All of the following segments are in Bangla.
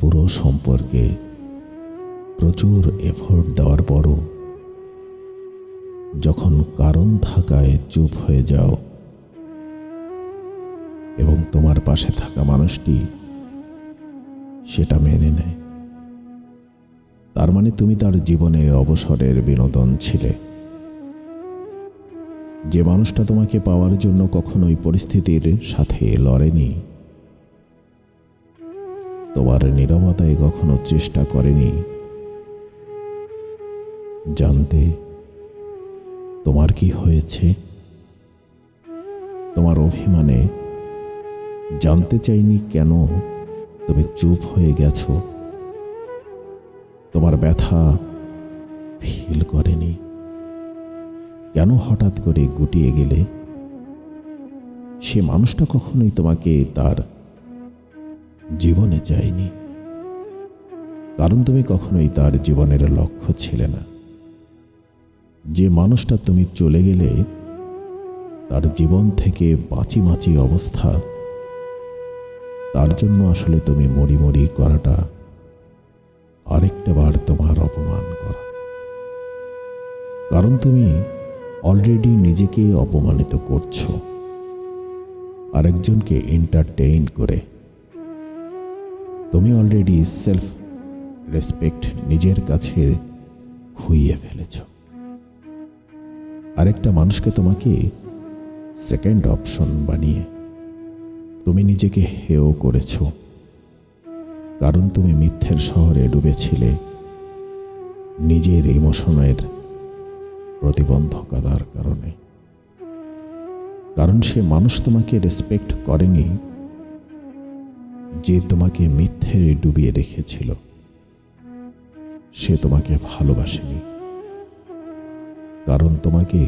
পুরো সম্পর্কে প্রচুর এফোর্ট দেওয়ার পরও যখন কারণ থাকায় চুপ হয়ে যাও এবং তোমার পাশে থাকা মানুষটি সেটা মেনে নেয়। তার মানে তুমি তার জীবনের অবসরের বিনোদন ছিলে। যে মানুষটা তোমাকে পাওয়ার জন্য কখনোই পরিস্থিতির সাথে লড়েনি। তোমার নিরবতায় কখনো চেষ্টা করেনি। জানতে তোমার কি হয়েছে? তোমার অভিমানে জানতে চাইনি কেন তুমি চুপ হয়ে গেছো? তোমার ব্যথা ফিল করেনি। কেন হঠাৎ করে গুটিয়ে গেলে? সে মানুষটা কখনোই তোমাকে তার জীবনে চায়নি কারণ তুমি কখনোই তার জীবনের লক্ষ্য ছিলে না। যে মানুষটা তুমি চলে গেলে, তার জীবন থেকে বাঁচি বাঁচি অবস্থা, তার জন্য আসলে তুমি মরি মরি করাটা আরেকটা বার তোমার অপমান করা। কারণ তুমি অলরেডি নিজেকে অপমানিত করছ। আরেকজনকে এন্টারটেইন করে তুমি অলরেডি সেলফ রেসপেক্ট নিজের কাছে খুইয়ে ফেলেছ। আরেকটা মানুষকে তোমাকে সেকেন্ড অপশন বানিয়ে তুমি নিজেকে হেও করেছ। কারণ তুমি মিথ্যের শহরে ডুবেছিলে। নিজের ইমোশনের প্রতিবন্ধকতার কারণে। কারণ সে মানুষ তোমাকে রেসপেক্ট করেনি। যে তোমাকে মিথ্যে ডুবিয়ে রেখেছিল, সে তোমাকে ভালোবাসেনি। কারণ তোমাকে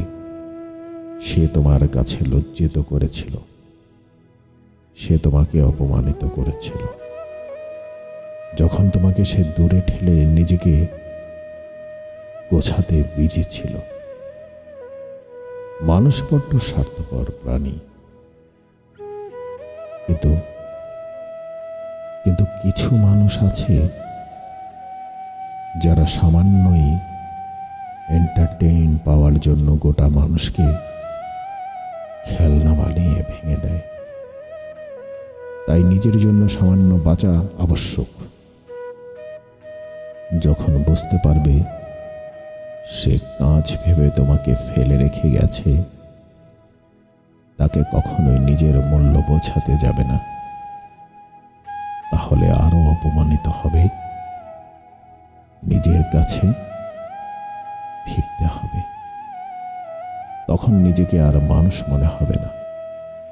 সে তোমার কাছে লজ্জিত করেছিল। সে তোমাকে অপমানিত করেছিল। যখন তোমাকে সে দূরে ঠেলে নিজেকে গোছাতে বিজি ছিল মানুষ বড্ড স্বার্থপর প্রাণী। কিন্তু কিছু মানুষ আছে যারা সামান্যই এন্টারটেইন পাওয়ার জন্য গোটা মানুষকে খেলনা বানিয়ে ভেঙে দেয়। তাই নিজের জন্য সামান্য বাঁচা আবশ্যক। যখন বুঝতে পারবে সে কাঁচ ভেবে তোমাকে ফেলে রেখে গেছে, তাকে কখনোই নিজের মূল্য বোঝাতে যাবে না। তাহলে আরও অপমানিত হবে। নিজের কাছে ফিরতে হবে। তখন নিজেকে আর মানুষ মনে হবে না।